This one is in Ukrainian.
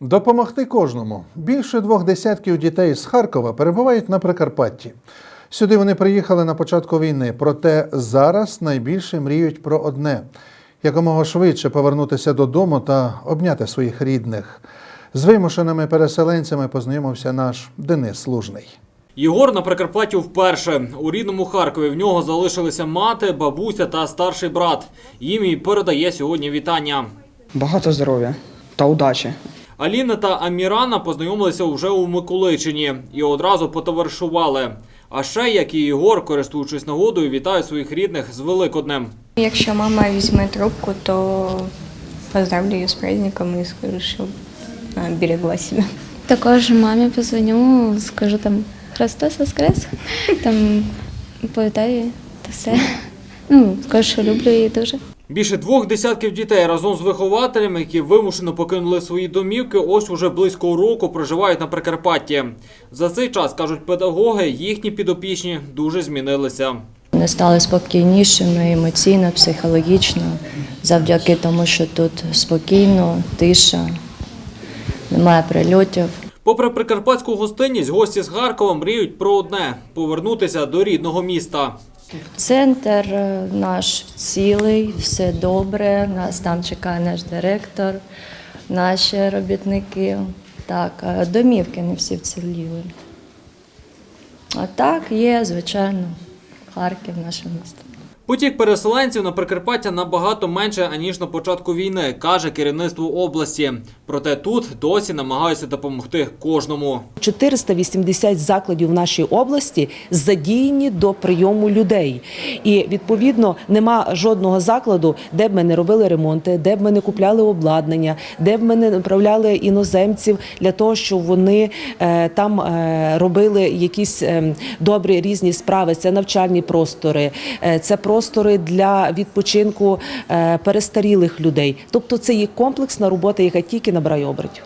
Допомогти кожному. Більше двох десятків дітей з Харкова перебувають на Прикарпатті. Сюди вони приїхали на початку війни, проте зараз найбільше мріють про одне якомога швидше повернутися додому та обняти своїх рідних. З вимушеними переселенцями познайомився наш Денис Лужний. Єгор на Прикарпатті вперше. У рідному Харкові в нього залишилися мати, бабуся та старший брат. Їм і передає сьогодні вітання. Багато здоров'я та удачі. Аліна та Амірана познайомилися вже у Миколичині і одразу потоваришували. А ще, як і Єгор, користуючись нагодою, вітає своїх рідних з Великоднем. Якщо мама візьме трубку, то поздравлю її з праздником і скажу, що берегла себе. Також мамі позвоню, скажу там Христос Воскрес, там повітаю та все. Ну, скажу, що люблю її дуже. Більше двох десятків дітей разом з вихователями, які вимушено покинули свої домівки, ось уже близько року проживають на Прикарпатті. За цей час, кажуть педагоги, їхні підопічні дуже змінилися. Вони стали спокійнішими емоційно, психологічно, завдяки тому, що тут спокійно, тиша, немає прильотів. Попри прикарпатську гостинність, гості з Харкова мріють про одне повернутися до рідного міста. Центр е, наш цілий, все добре. Нас там чекає наш директор, наші робітники. Так, е, домівки не всі вціліли. А так є, звичайно, Харків, наше місто. Потік переселенців на Прикарпаття набагато менше аніж на початку війни, каже керівництво області. Проте тут досі намагаються допомогти кожному. 480 закладів в нашій області задіяні до прийому людей. І відповідно нема жодного закладу, де б ми не робили ремонти, де б ми не купляли обладнання, де б ми не направляли іноземців для того, щоб вони е, там е, робили якісь е, добрі різні справи. Це навчальні простори, е, це простори для відпочинку е, перестарілих людей. Тобто це є комплексна робота, яка тільки набирає обертів.